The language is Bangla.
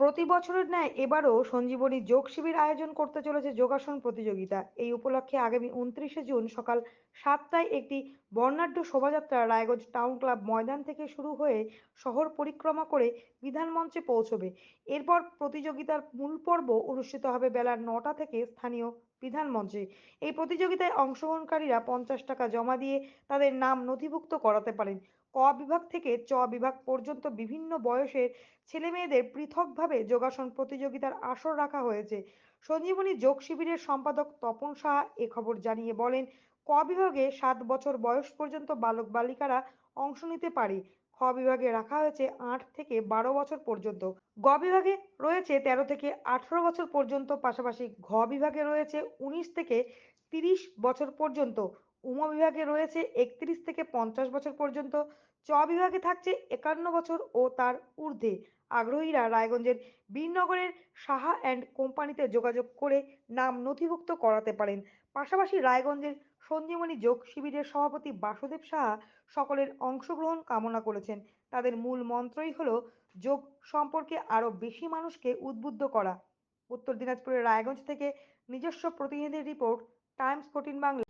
প্রতি বছরের ন্যায় এবারও সঞ্জীবনী যোগ শিবির আয়োজন করতে চলেছে যোগাসন প্রতিযোগিতা। এই উপলক্ষে আগামী উনত্রিশে জুন সকাল সাতটায় একটি বর্ণাঢ্য শোভাযাত্রা রায়গঞ্জ টাউন ক্লাব ময়দান থেকে শুরু হয়ে শহর পরিক্রমা করে বিধান মঞ্চে পৌঁছবে। এরপর প্রতিযোগিতার মূল পর্ব অনুষ্ঠিত হবে বেলা নটা থেকে স্থানীয় বিধান মঞ্চে এই প্রতিযোগিতায় অংশগ্রহণকারীরা পঞ্চাশ টাকা জমা দিয়ে তাদের নাম নথিভুক্ত করাতে পারেন। ক বিভাগ থেকে চ বিভাগ পর্যন্ত বিভিন্ন বয়সের ছেলে মেয়েদের পৃথকভাবে যোগাসন প্রতিযোগিতার আসর রাখা হয়েছে। সঞ্জীবনী যোগ শিবিরের সম্পাদক তপন সাহা এ খবর জানিয়ে বলেন, ক বিভাগে সাত বছর বয়স পর্যন্ত বালক বালিকারা অংশ নিতে পারে। খ বিভাগে রাখা হয়েছে আট থেকে বারো বছর পর্যন্ত। গ বিভাগে রয়েছে তেরো থেকে আঠারো বছর পর্যন্ত। পাশাপাশি ঘ বিভাগে রয়েছে উনিশ থেকে তিরিশ বছর পর্যন্ত। উম বিভাগে রয়েছে একত্রিশ থেকে পঞ্চাশ বছর পর্যন্ত। চ বিভাগে থাকছে একান্ন বছর ও তার ঊর্ধ্বে। আগ্রহীরা রায়গঞ্জের বীরনগরের সাহা অ্যান্ড কোম্পানিতে যোগাযোগ করে নাম নথিভুক্ত করাতে পারেন। পাশাপাশি রায়গঞ্জের সঞ্জীবনী যোগ শিবিরের সভাপতি বাসুদেব সাহা সকলের অংশগ্রহণ কামনা করেছেন। তাদের মূল মন্ত্রই হলো যোগ সম্পর্কে আরও বেশি মানুষকে উদ্বুদ্ধ করা। উত্তর দিনাজপুরের রায়গঞ্জ থেকে নিজস্ব প্রতিনিধির রিপোর্ট, টাইমস ফোর্টিন বাংলা।